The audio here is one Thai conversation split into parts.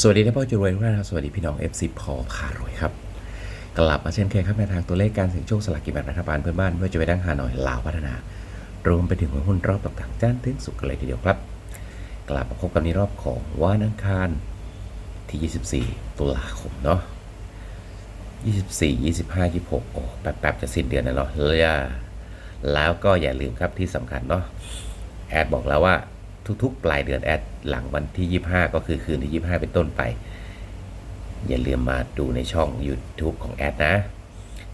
สวัสดีท่านพ่อจุรวยทุกท่านครับสวัสดีพี่น้อง FC พอพารวยครับ กลับมาเช่นเคยครับในทางตัวเลขการเสี่ยงโชคสลากกินแบ่งรัฐบาลเพื่อนบ้านเพื่อจะไปดังหาหน่อยลาวพัฒนารวมไปถึงหุ้นรอบต่างๆจ้านถึงสุกกันเลยทีเดียวครับ กลับมาพบกันในรอบของวันอังคารที่ 24 ตุลาคมเนาะ24 25 26โอ้แป๊บๆจะสิ้นเดือนแล้วเนาะเลยะแล้วก็อย่าลืมครับที่สำคัญเนาะแอดบอกแล้วว่า ทุกๆ ปลายเดือนแอดหลังวันที่ 25 ก็คือคืนที่ 25 เป็นต้นไป อย่าลืมมาดูในช่อง YouTube ของแอดนะ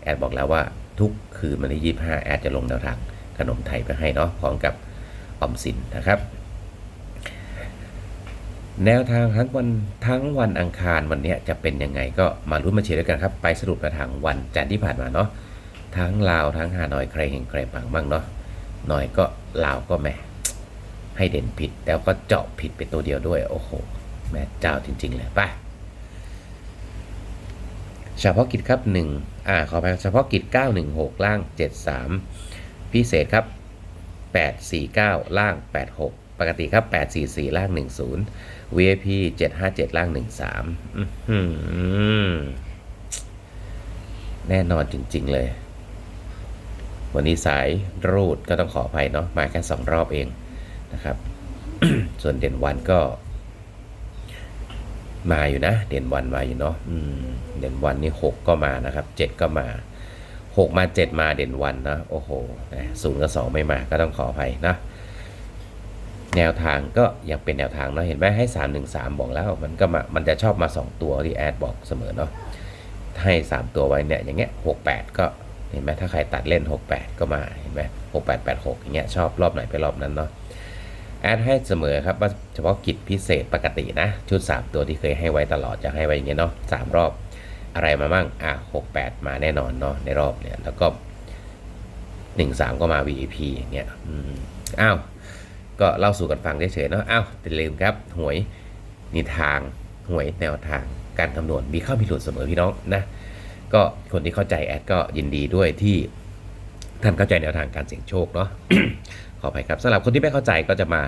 แอดบอกแล้วว่าทุกคืนวันที่ 25 แอดจะลงแนวทางขนมไทยไปให้เนาะพร้อมกับออมสินนะครับแนวทางทั้งวันทั้งวันอังคารวันนี้จะเป็นยังไงก็มาลุ้นมาเชียร์ด้วยกันครับ ไปสรุปแนวทางวันจันทร์ที่ผ่านมาเนาะทั้งลาวทั้งฮานอยใครเห็นใครปังบ้างเนาะหน่อยก็ลาวก็แหม่ ให้เด่นผิด แล้วก็เจาะผิดไปตัวเดียวด้วย โอ้โห แม่เจ้าจริง ๆ เลยไปเฉพาะกิจครับหนึ่งอ่า ขอไปเฉพาะกิจ 916 ล่าง 73 พิเศษครับ 849 ล่าง 86 ปกติครับ 844 ล่าง 10 VIP 757 ล่าง 13 แน่นอนจริง ๆ เลย วันนี้สายรูดก็ต้องขออภัยเนาะ มาแค่สองรอบเอง นะครับ ส่วนเด่นวันก็ มาอยู่นะ เด่นวันมาอยู่เนาะเด่นวันนี่หกก็มานะครับเจ็ดก็มาหกมาเจ็ดมาเด่นวันนะโอ้โหนะศูนย์กับสองไม่มาก็ต้องขออภัยนะแนวทางก็ยังเป็นแนวทางเนาะเห็นไหมให้สามหนึ่งสามบอกแล้วมันก็มามันจะชอบมาสองตัวที่แอดบอกเสมอเนาะให้สามตัวไว้เนี่ยอย่างเงี้ยหกแปดก็เห็นไหมถ้าใครตัดเล่นหกแปดก็มาเห็นไหมหกแปดแปดหกอย่างเงี้ยชอบรอบไหนไปรอบนั้นเนาะ แอดให้เสมอครับว่าเฉพาะกิจพิเศษปกตินะ ชุด 3 ตัวที่เคยให้ไว้ตลอดจะให้ไว้อย่างเงี้ยเนาะสามรอบอะไรมาบ้างอะหกแปดมาแน่นอนเนาะในรอบเนี่ยแล้วก็หนึ่งสามก็มา VIP อย่างเงี้ยอ้าวก็เล่าสู่กันฟังเฉยๆเนาะอ้าวอย่าลืมครับหวยนิทางหวยแนวทางการคำนวณมีข้ามีหลุดเสมอพี่น้องนะก็คนที่เข้าใจแอดก็ยินดีด้วยที่ท่านเข้าใจแนวทางการเสี่ยงโชคเนาะ ขออภัยครับสำหรับคนที่ไม่เข้าใจก็จะมา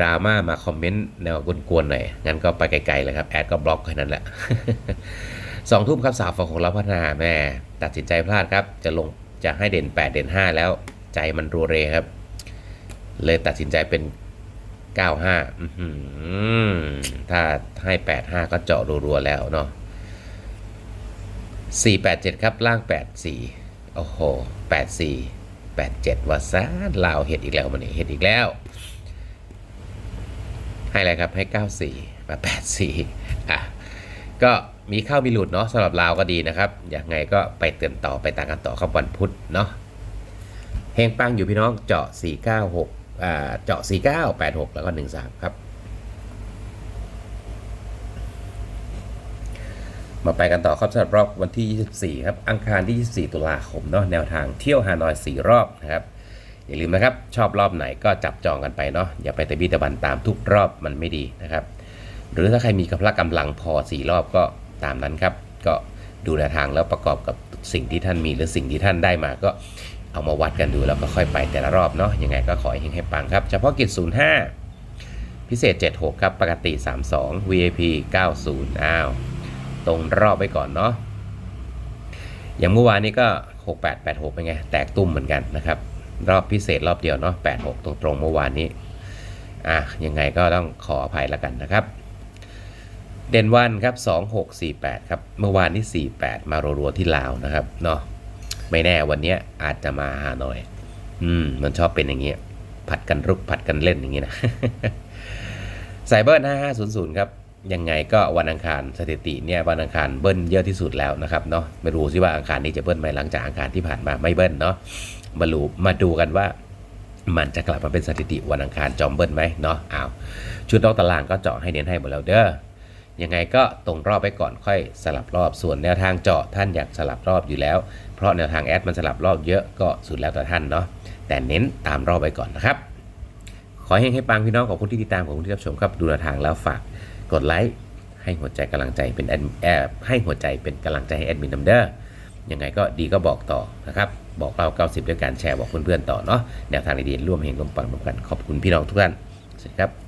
ดราม่ามาคอมเมนต์แนวกวนๆหน่อย งั้นก็ไปไกลๆเลยครับ แอดก็บล็อกแค่นั้นแหละสองทุ่มครับสาวฟองของเราพัฒนาแม่ตัดสินใจพลาดครับ จะลงจะให้เด่น 8 เด่น 5 แล้วใจมันรัวเรครับ เลยตัดสินใจเป็น 95อื้อหือถ้าให้ 85 ก็เจาะรัวๆแล้วเนาะ487 ครับล่าง 84 โอ้โห 84 87วาซาลาวเห็ดอีกแล้วมันนี่เห็ดอีกแล้ว ให้อะไรครับให้ 94 มา 84 อะ ก็มีเข้ามีหลุดเนาะสำหรับลาวก็ดีนะครับอย่างไงก็ไปเตือนต่อไปตามกันต่อครับวันพุธเนาะเฮงปังอยู่พี่น้องเจาะ 496อ่าเจาะ 49 86 แล้วก็ 13 ครับ มาไปกันต่อครับสำหรับรอบวันที่ 24 ครับ อังคารที่ 24 ตุลาคมเนาะแนวทางเที่ยวฮานอย 4 รอบนะครับ อย่าลืมนะครับ ชอบรอบไหนก็จับจองกันไปเนาะอย่าไปตะบี้ตะบันตามทุกรอบมันไม่ดีนะครับ หรือถ้าใครมีกำลังกำลังพอ 4 รอบก็ตามนั้นครับ ก็ดูแนวทางแล้วประกอบกับสิ่งที่ท่านมีหรือสิ่งที่ท่านได้มาก็เอามาวัดกันดูแล้วก็ค่อยไปแต่ละรอบเนาะยังไงก็ขอให้เฮงให้ปังครับ เฉพาะกิจ 05 พิเศษ 76 ครับ ปกติ 32 VIP 90 อ้าว ตรงรอบไว้ก่อนเนาะอย่างเมื่อวานนี้ก็ 6886เป็นไง แตกตุ้มเหมือนกันนะครับ รอบพิเศษรอบเดียวเนาะ86ตรงตรงๆเมื่อวานนี้อะยังไงก็ต้องขออภัยแล้วกันนะครับ เด่นวันครับ 2648 ครับ เมื่อวานนี้ 48 มารัวๆที่ลาวนะครับเนาะไม่แน่วันนี้อาจจะมาหาหน่อย อืม มันชอบเป็นอย่างเงี้ยผัดกันรุกผัดกันเล่นอย่างงี้นะไซเบอร์5500 ครับ ยังไงก็วันอังคารสถิติเนี่ยวันอังคารเบิ้ลเยอะที่สุดแล้วนะครับเนาะไม่รู้สิว่าอังคารนี้จะเบิ้ลไหมหลังจากอังคารที่ผ่านมาไม่เบิ้ลเนาะมาดูมาดูกันว่ามันจะกลับมาเป็นสถิติวันอังคารจอมเบิ้ลไหมเนาะอ้าวชุดนอกตารางก็เจาะให้เน้นให้หมดแล้วเด้อยังไงก็ตรงรอบไปก่อนค่อยสลับรอบส่วนแนวทางเจาะท่านอยากสลับรอบอยู่แล้ว เพราะแนวทางแอดมันสลับรอบเยอะก็สุดแล้วแต่ท่านเนาะแต่เน้นตามรอบไปก่อนนะครับ ขอให้ให้ปังพี่น้องขอบคุณที่ติดตามขอบคุณที่รับชมครับดูแนวทางแล้วฝาก กดไลค์ให้หัวใจกำลังใจเป็นแอดแอให้หัวใจเป็นกำลังใจให้แอดมินนัมเดอร์ยังไงก็ดีก็บอกต่อนะครับบอกเรา 90 ด้วยการแชร์บอกเพื่อนๆต่อเนาะแนวทางดีๆร่วมเห็นร่วมปังร่วมกันขอบคุณพี่น้องทุกท่านสวัสดีครับ